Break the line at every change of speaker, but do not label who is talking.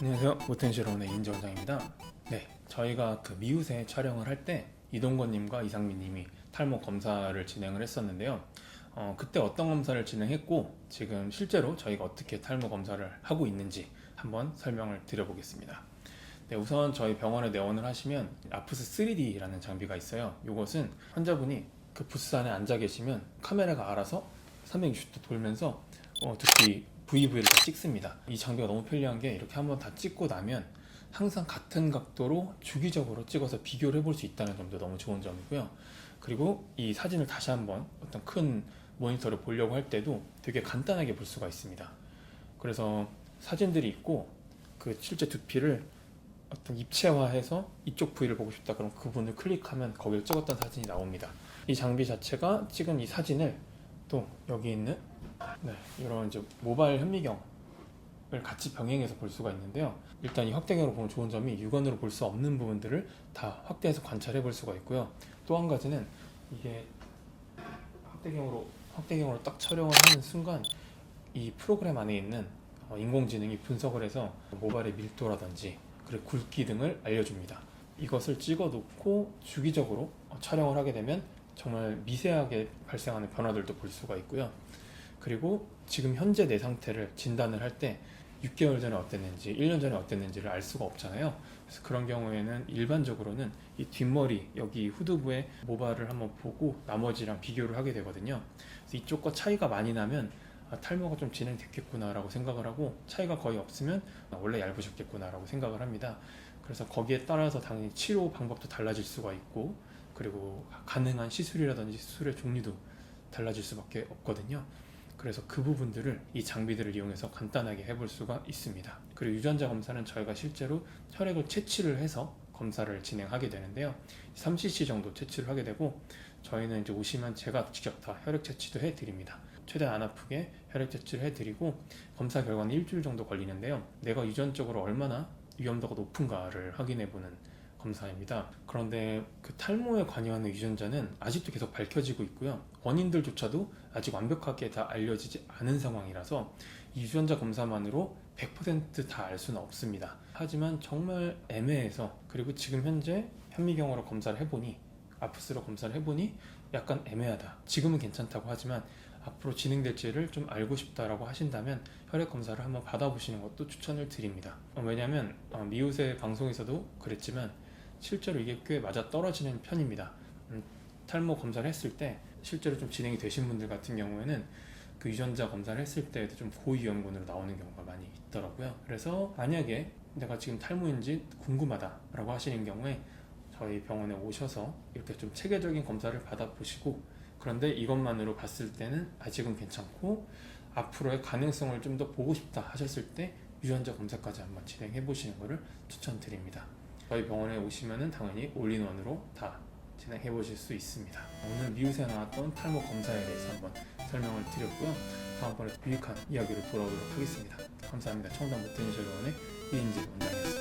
안녕하세요. 모텐시로운의 이인재 원장입니다. 네, 저희가 그 미우새 촬영을 할 때 이동건님과 이상민님이 탈모 검사를 진행을 했었는데요. 어, 그때 어떤 검사를 진행했고 지금 실제로 저희가 어떻게 탈모 검사를 하고 있는지 한번 설명을 드려보겠습니다. 네, 우선 저희 병원에 내원을 하시면 아프스 3D라는 장비가 있어요. 이것은 환자분이 그 부스 안에 앉아 계시면 카메라가 알아서 360도 돌면서 어, 두피 VV를 다 찍습니다. 이 장비가 너무 편리한 게 이렇게 한번 다 찍고 나면 항상 같은 각도로 주기적으로 찍어서 비교를 해볼 수 있다는 점도 너무 좋은 점이고요. 그리고 이 사진을 다시 한번 어떤 큰 모니터를 보려고 할 때도 되게 간단하게 볼 수가 있습니다. 그래서 사진들이 있고 그 실제 두피를 어떤 입체화해서 이쪽 부위를 보고 싶다 그럼 그 부분을 클릭하면 거기를 찍었던 사진이 나옵니다. 이 장비 자체가 찍은 이 사진을 또 여기 있는 네, 이런 이제 모바일 현미경을 같이 병행해서 볼 수가 있는데요. 일단 이 확대경으로 보면 좋은 점이 육안으로 볼 수 없는 부분들을 다 확대해서 관찰해 볼 수가 있고요. 또 한 가지는 이게 확대경으로 확대경으로 딱 촬영을 하는 순간 이 프로그램 안에 있는 어, 인공지능이 분석을 해서 모발의 밀도라든지 그리고 굵기 등을 알려줍니다. 이것을 찍어 놓고 주기적으로 어, 촬영을 하게 되면 정말 미세하게 발생하는 변화들도 볼 수가 있고요. 그리고 지금 현재 내 상태를 진단을 할 때 6개월 전에 어땠는지, 1년 전에 어땠는지를 알 수가 없잖아요. 그래서 그런 경우에는 일반적으로는 이 뒷머리, 여기 후두부의 모발을 한번 보고 나머지랑 비교를 하게 되거든요. 그래서 이쪽과 차이가 많이 나면 아, 탈모가 좀 진행됐겠구나라고 생각을 하고 차이가 거의 없으면 아, 원래 얇으셨겠구나라고 생각을 합니다. 그래서 거기에 따라서 당연히 치료 방법도 달라질 수가 있고 그리고 가능한 시술이라든지 수술의 종류도 달라질 수밖에 없거든요. 그래서 그 부분들을 이 장비들을 이용해서 간단하게 해볼 수가 있습니다. 그리고 유전자 검사는 저희가 실제로 혈액을 채취를 해서 검사를 진행하게 되는데요. 3cc 정도 채취를 하게 되고 저희는 이제 오시면 제가 직접 다 혈액 채취도 해드립니다. 최대한 안 아프게 혈액 채취를 해드리고 검사 결과는 일주일 정도 걸리는데요. 내가 유전적으로 얼마나 위험도가 높은가를 확인해보는 검사입니다. 그런데 그 탈모에 관여하는 유전자는 아직도 계속 밝혀지고 있고요. 원인들조차도 아직 완벽하게 다 알려지지 않은 상황이라서 이 유전자 검사만으로 100%다 알 수는 없습니다. 하지만 정말 애매해서 그리고 지금 현재 현미경으로 검사를 해보니 아프스로 검사를 해보니 약간 애매하다. 지금은 괜찮다고 하지만 앞으로 진행될지를 좀 알고 싶다라고 하신다면 혈액 검사를 한번 받아보시는 것도 추천을 드립니다. 어, 왜냐하면 어, 미우새 방송에서도 그랬지만 실제로 이게 꽤 맞아 떨어지는 편입니다. 음, 탈모 검사를 했을 때 실제로 좀 진행이 되신 분들 같은 경우에는 그 유전자 검사를 했을 때도 좀 고위험군으로 나오는 경우가 많이 있더라고요. 그래서 만약에 내가 지금 탈모인지 궁금하다라고 하시는 경우에 저희 병원에 오셔서 이렇게 좀 체계적인 검사를 받아보시고 그런데 이것만으로 봤을 때는 아직은 괜찮고 앞으로의 가능성을 좀 더 보고 싶다 하셨을 때 유전자 검사까지 한번 진행해 보시는 것을 추천드립니다. 저희 병원에 오시면은 당연히 올인원으로 다 진행해 보실 수 있습니다. 오늘 미우새 나왔던 탈모 검사에 대해서 한번 설명을 드렸고요. 다음번에 유익한 이야기로 돌아오도록 하겠습니다. 감사합니다. 청담 모태니셜 원의 이인재 원장이었습니다.